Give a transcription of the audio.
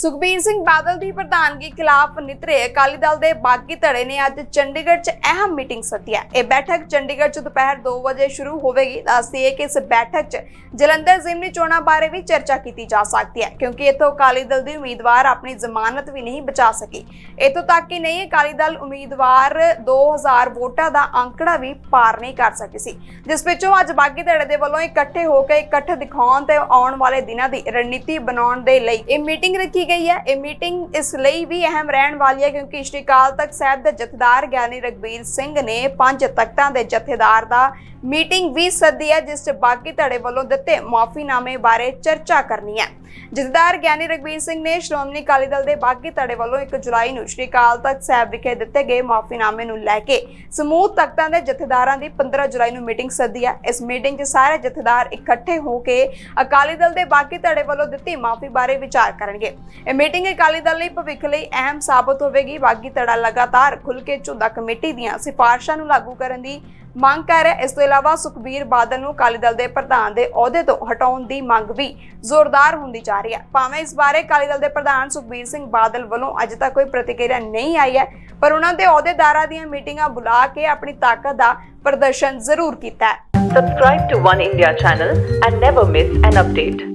ਸੁਖਬੀਰ ਸਿੰਘ ਬਾਦਲ ਦੀ ਪ੍ਰਧਾਨਗੀ ਖਿਲਾਫ ਨਿਤਰੇ ਅਕਾਲੀ ਦਲ ਦੇ ਬਾਗੀ ਧੜੇ ਨੇ ਅੱਜ ਚੰਡੀਗੜ੍ਹ 'ਚ ਅਹਿਮ ਮੀਟਿੰਗ ਸੱਦੀ ਹੈ। ਇਹ ਬੈਠਕ ਚੰਡੀਗੜ੍ਹ 'ਚ ਦੁਪਹਿਰ 2 ਵਜੇ ਸ਼ੁਰੂ ਹੋਵੇਗੀ। ਦੱਸਦੀਏ ਕਿ ਇਸ ਬੈਠਕ 'ਚ ਜਲੰਧਰ ਜ਼ਿਮਨੀ ਚੋਣਾਂ ਬਾਰੇ ਵੀ ਚਰਚਾ ਕੀਤੀ ਜਾ ਸਕਦੀ ਹੈ, ਕਿਉਂਕਿ ਇਥੋਂ ਅਕਾਲੀ ਦਲ ਦੀ ਉਮੀਦਵਾਰ ਆਪਣੀ ਜ਼ਮਾਨਤ ਵੀ ਨਹੀਂ ਬਚਾ ਸਕੀ। ਇੱਥੋਂ ਤੱਕ ਕਿ ਨਹੀਂ, ਅਕਾਲੀ ਦਲ ਉਮੀਦਵਾਰ 2000 ਵੋਟਾਂ ਦਾ ਅੰਕੜਾ ਵੀ ਪਾਰ ਨਹੀਂ ਕਰ ਸਕੀ ਸੀ, ਜਿਸ ਵਿੱਚੋਂ ਅੱਜ ਬਾਗੀ ਧੜੇ ਦੇ ਵੱਲੋਂ ਇਕੱਠੇ ਹੋ ਕੇ ਇਕੱਠ ਦਿਖਾਉਣ ਤੇ ਆਉਣ ਵਾਲੇ ਦਿਨਾਂ ਦੀ ਰਣਨੀਤੀ ਬਣਾਉਣ ਦੇ ਲਈ ਇਹ ਮੀਟਿੰਗ ਰੱਖੀ ਗਈ ਹੈ। ਇਹ ਮੀਟਿੰਗ ਇਸ ਲਈ ਵੀ ਅਹਿਮ ਰਹਿਣ ਵਾਲੀ ਹੈ ਕਿਉਂਕਿ ਸ਼੍ਰੀ ਅਕਾਲ ਤਖਤ ਸਾਹਿਬ ਦੇ ਜਥੇਦਾਰ ਗਿਆਨੀ ਰਗਬੀਰ ਸਿੰਘ ਨੇ ਪੰਜ ਤਖਤਾਂ ਦੇ ਜਥੇਦਾਰ ਦਾ ਮੀਟਿੰਗ ਵੀ ਸੱਦੀ ਹੈ, ਜਿਸ 'ਚ ਬਾਗੀ ਧੜੇ ਵੱਲੋਂ ਦਿੱਤੇ ਮਾਫੀਨਾਮੇ ਬਾਰੇ ਚਰਚਾ ਕਰਨੀ ਹੈ। ਜਥੇਦਾਰ ਗਿਆਨੀ ਰਗਬੀਰ ਸਿੰਘ ਨੇ ਸ਼੍ਰੋਮਣੀ ਅਕਾਲੀ ਦਲ ਦੇ ਬਾਗੀ ਧੜੇ ਵੱਲੋਂ 1 ਜੁਲਾਈ ਨੂੰ ਸ਼੍ਰੀ ਅਕਾਲ ਤਖਤ ਸਾਹਿਬ ਵਿਖੇ ਦਿੱਤੇ ਗਏ ਮਾਫੀਨਾਮੇ ਨੂੰ ਲੈ ਕੇ ਸਮੂਹ ਤਖਤਾਂ ਦੇ ਜਥੇਦਾਰਾਂ ਦੀ 15 ਜੁਲਾਈ ਨੂੰ ਮੀਟਿੰਗ ਸੱਦੀ ਹੈ। ਇਸ ਮੀਟਿੰਗ 'ਚ ਸਾਰੇ ਜਥੇਦਾਰ ਇਕੱਠੇ ਹੋ ਕੇ ਅਕਾਲੀ ਦਲ ਦੇ ਬਾਗੀ ਧੜੇ ਵੱਲੋਂ ਦਿੱਤੀ ਮਾਫੀ ਬਾਰੇ ਵਿਚਾਰ ਕਰਨਗੇ। ਇਹ ਮੀਟਿੰਗ ਅਕਾਲੀ ਦਲ ਲਈ ਭਵਿੱਖ ਲਈ ਅਹਿਮ ਸਾਬਤ ਹੋਵੇਗੀ। ਬਾਗੀ ਧੜਾ ਲਗਾਤਾਰ ਖੁੱਲ ਕੇ ਝੁੰਦਾ ਕਮੇਟੀ ਦੀਆਂ ਸਿਫਾਰਸ਼ਾਂ ਨੂੰ ਲਾਗੂ ਕਰਨ ਦੀ ਮੰਗ ਕਰ ਰਿਹਾ ਇਸ ਤੋਂ ਇਲਾਵਾ ਸੁਖਬੀਰ ਬਾਦਲ ਨੂੰ ਅਕਾਲੀ ਦਲ ਦੇ ਪ੍ਰਧਾਨ ਦੇ ਅਹੁਦੇ ਤੋਂ ਹਟਾਉਣ ਦੀ ਮੰਗ ਵੀ ਜ਼ੋਰਦਾਰ ਹੁੰਦੀ ਜਾ ਰਹੀ ਹੈ। ਭਾਵੇਂ ਇਸ ਬਾਰੇ ਅਕਾਲੀ ਦਲ ਦੇ ਪ੍ਰਧਾਨ ਸੁਖਬੀਰ ਸਿੰਘ ਬਾਦਲ ਵੱਲੋਂ ਅਜੇ ਤੱਕ ਕੋਈ ਪ੍ਰਤੀਕਿਰਿਆ ਨਹੀਂ ਆਈ ਹੈ, ਪਰ ਉਹਨਾਂ ਦੇ ਅਹੁਦੇਦਾਰਾਂ ਦੀਆਂ ਮੀਟਿੰਗਾਂ ਬੁਲਾ ਕੇ ਆਪਣੀ ਤਾਕਤ ਦਾ ਪ੍ਰਦਰਸ਼ਨ ਜ਼ਰੂਰ ਕੀਤਾ ਹੈ। Subscribe to One India channel and never miss an update.